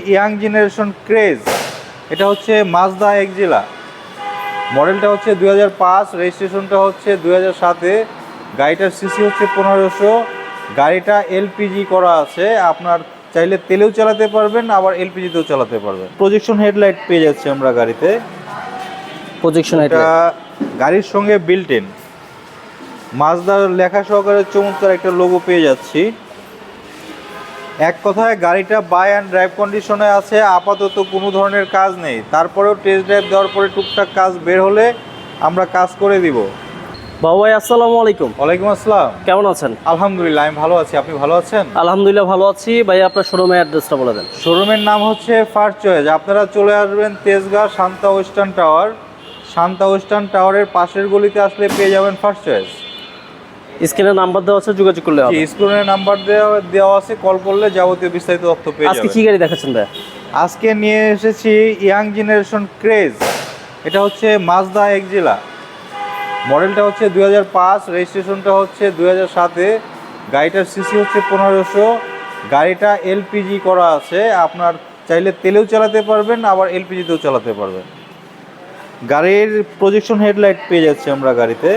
Young generation craze. এটা হচ্ছে Mazda axilla মডেলটা হচ্ছে দুই হাজার পাঁচ রেজিস্ট্রেশনটা হচ্ছে দুই হাজার সাতে। গাড়িটার সিসি হচ্ছে পনেরোশো। গাড়িটা এলপিজি করা আছে। আপনার চাইলে তেলেও চালাতে পারবেন আবার এলপিজিতেও চালাতে পারবেন। প্রজেকশন হেডলাইট পেয়ে যাচ্ছি আমরা গাড়িতে। প্রজেকশন এটা গাড়ির সঙ্গে বিল্ট ইন মাজদার লেখা সহকারে চমৎকার একটা লোগো পেয়ে যাচ্ছি। এক কথায় গাড়িটা বাই অ্যান্ড ড্রাইভ কন্ডিশনে আছে আপাতত কোনো ধরনের কাজ নেই। তারপরেও টেস্ট ড্রাইভ দেওয়ার পরে টুকটাক কাজ বের হলে আমরা কাজ করে দিব। বাবু ভাই আসসালামু আলাইকুম। ওয়ালাইকুম আসসালাম। কেমন আছেন? আলহামদুলিল্লাহ আমি ভালো আছি। আপনি ভালো আছেন? আলহামদুলিল্লাহ ভালো আছি। ভাই আপনার শোরুমের অ্যাড্রেসটা বলে দেন। শোরুমের নাম হচ্ছে ফার্স্ট চয়েস আপনারা চলে আসবেন Tejgaon Shanta western tower. Shanta western টাওয়ারের পাশের গলিতে আসলে পেয়ে যাবেন ফার্স্ট চয়েস স্ক্রিনে নাম্বার দেওয়া আছে যোগাযোগ করলে হবে। জি স্ক্রিনের নাম্বার দেওয়া দেওয়া আছে কল করলে যাবতীয় বিস্তারিত তথ্য পেয়ে আজকে কি গাড়ি দেখাচ্ছেন ভাই? আজকে নিয়ে এসেছি ইয়াং জেনারেশন ক্রেজ। এটা হচ্ছে মাজদা এক্সিলা মডেলটা হচ্ছে দুই হাজার পাঁচ রেজিস্ট্রেশনটা হচ্ছে দুই হাজার সাতে। গাড়িটার সিসি হচ্ছে পনেরোশো। গাড়িটা এলপিজি করা আছে। আপনার চাইলে তেলেও চালাতে পারবেন আবার এলপিজিতেও চালাতে পারবেন। গাড়ির প্রজেকশন হেডলাইট পেয়ে যাচ্ছি আমরা গাড়িতে।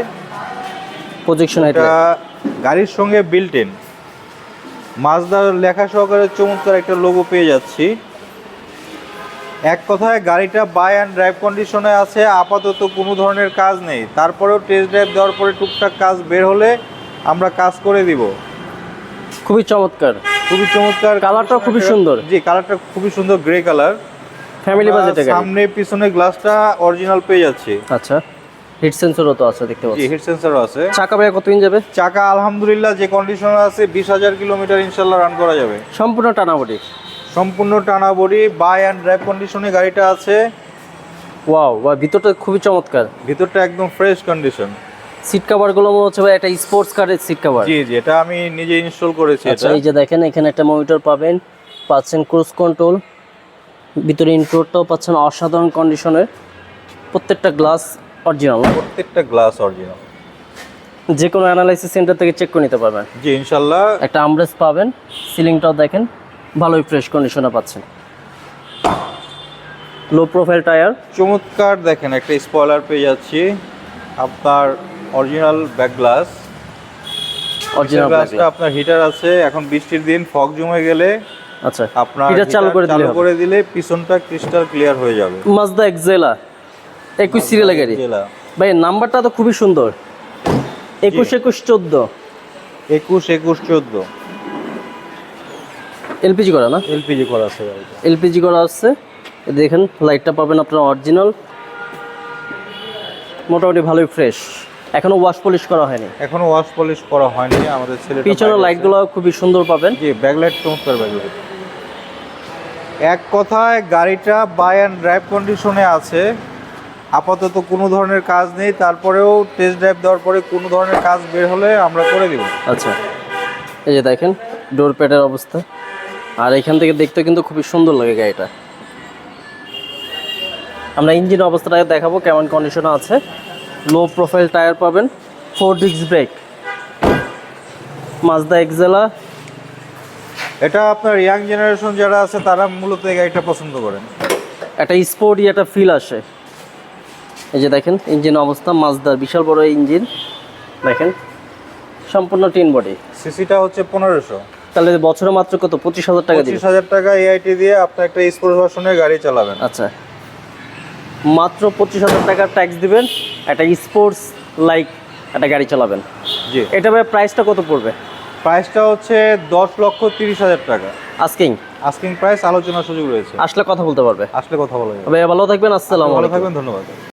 প্রজেকশন এটা গাড়ির সঙ্গে বিল্ট ইন মাজদার লেখা সহকারে চমৎকার একটা লোগো পেয়ে যাচ্ছি। এক কথায় গাড়িটা বাই অ্যান্ড ড্রাইভ কন্ডিশনে আছে আপাতত কোনো ধরনের কাজ নেই। তারপরেও টেস্ট ড্রাইভ দেওয়ার পরে টুকটাক কাজ বের হলে আমরা কাজ করে দিব। খুবই চমৎকার। খুবই চমৎকার। কালারটাও খুবই সুন্দর। জি কালারটা খুবই সুন্দর গ্রে কালার ফ্যামিলি বাজেটে সামনে পিছনে গ্লাসটা অরিজিনাল পেয়ে যাচ্ছি। আচ্ছা। হিট সেন্সরও তো আছে দেখতে পাচ্ছি। হিট সেন্সরও আছে। চাকা ভাইয়া কতদিন যাবে? চাকা আলহামদুলিল্লাহ যে কন্ডিশনে আছে বিশ হাজার কিলোমিটার ইনশাল্লাহ রান করা যাবে। সম্পূর্ণ টানাবডি? সম্পূর্ণ টানা বডি বাই অ্যান্ড ড্রাইভ কন্ডিশনে গাড়িটা আছে। ওয়াও বা ভিতরটা খুবই চমৎকার। ভিতরটা একদম ফ্রেশ কন্ডিশন সিট কাভারগুলো মনে হচ্ছে ভাই একটা স্পোর্টস কারের সিট কাভার জি জি এটা আমি নিজে ইনস্টল করেছি আচ্ছা এই যে দেখেন এখানে একটা মনিটর পাবেন পাচ্ছেন ক্রুজ কন্ট্রোল ভিতরে ইনফ্লোরটাও পাচ্ছেন অসাধারণ কন্ডিশনের প্রত্যেকটা গ্লাস অরিজিনাল প্রত্যেকটা গ্লাস অরিজিনাল যে কোনো অ্যানালাইসিস সেন্টার থেকে চেক করে নিতে পারবেন। জি ইনশাল্লাহ। একটা আমব্রেস পাবেন সিলিংটাও দেখেন ভালোই ফ্রেশ কন্ডিশনে পাচ্ছেন। লো প্রোফাইল টায়ার চমৎকার দেখেন একটা স্পয়লার পেয়ে যাচ্ছি। আপনার অরিজিনাল ব্যাক গ্লাস অরিজিনাল গ্লাসটা আপনার হিটার আছে এখন বৃষ্টির দিন ফগ জমে গেলে আচ্ছা আপনার এটা চালু করে দিলে করে দিলে পিছনটা ক্রিস্টাল ক্লিয়ার হয়ে যাবে। মাজদা এক্সেলা একুশ সিরিয়ালের গাড়ি। ভাই নাম্বারটা তো খুবই সুন্দর। একুশ একুশ চোদ্দ। একুশ একুশ চোদ্দ। এলপিজি করা না? এলপিজি করা আছে এলপিজি করা আছে। দেখেন লাইটটা পাবেন আপনার অরিজিনাল মোটামুটি ভালোই ফ্রেশ এখনও ওয়াশ পলিশ করা হয়নি। এখনও ওয়াশ পলিশ করা হয়নি আমাদের ছেলে পিছনের লাইটগুলো খুবই সুন্দর পাবেন। জি ব্যাকলাইট চমৎকার ব্যাকলাইট এক কথায় গাড়িটা বাই অ্যান্ড ড্রাইভ কন্ডিশনে আছে। আপাতত কোনো ধরনের কাজ নেই তারপরেও টেস্ট ড্রাইভ দেওয়ার পরে কোনো ধরনের কাজ বের হলে আমরা করে দিব। আচ্ছা এই যে দেখেন ডোর প্যাডের অবস্থা। আর এখান থেকে দেখতে কিন্তু খুবই সুন্দর লাগে গাড়িটা। আমরা ইঞ্জিন অবস্থাটা দেখাবো কেমন কন্ডিশনে আছে। লো প্রোফাইল টায়ার পাবেন four disc brake Mazda Axela এটা আপনার ইয়াং জেনারেশন যারা আছে তারা মূলত এই গাড়িটা পছন্দ করেন। একটা স্পোর্টি একটা ফিল আসে। এই যে দেখেন ইঞ্জিন অবস্থা মাজদার বিশাল বড় ইঞ্জিন। দেখেন সম্পূর্ণ টিন বডি। সিসিটা হচ্ছে পনেরোশো। তাহলে বছরে মাত্র কত? পঁচিশ হাজার টাকা পঁচিশ হাজার টাকা এআইটি দিয়ে আপনি একটা স্পোর্টস ভার্সনের গাড়ি চালাবেন। আচ্ছা। মাত্র পঁচিশ হাজার টাকার ট্যাক্স দিবেন একটা স্পোর্টস লাইক একটা গাড়ি চালাবেন। জি। এটা ভাই প্রাইসটা কত পড়বে? প্রাইসটা হচ্ছে দশ লক্ষ তিরিশ হাজার টাকা। আস্কিং আস্কিং প্রাইস আলোচনার সুযোগ রয়েছে। আসলে কথা বলতে পারবে। আসলে কথা বলা যাবে। ভাই ভালো থাকবেন আসসালামু ভালো থাকবেন ধন্যবাদ।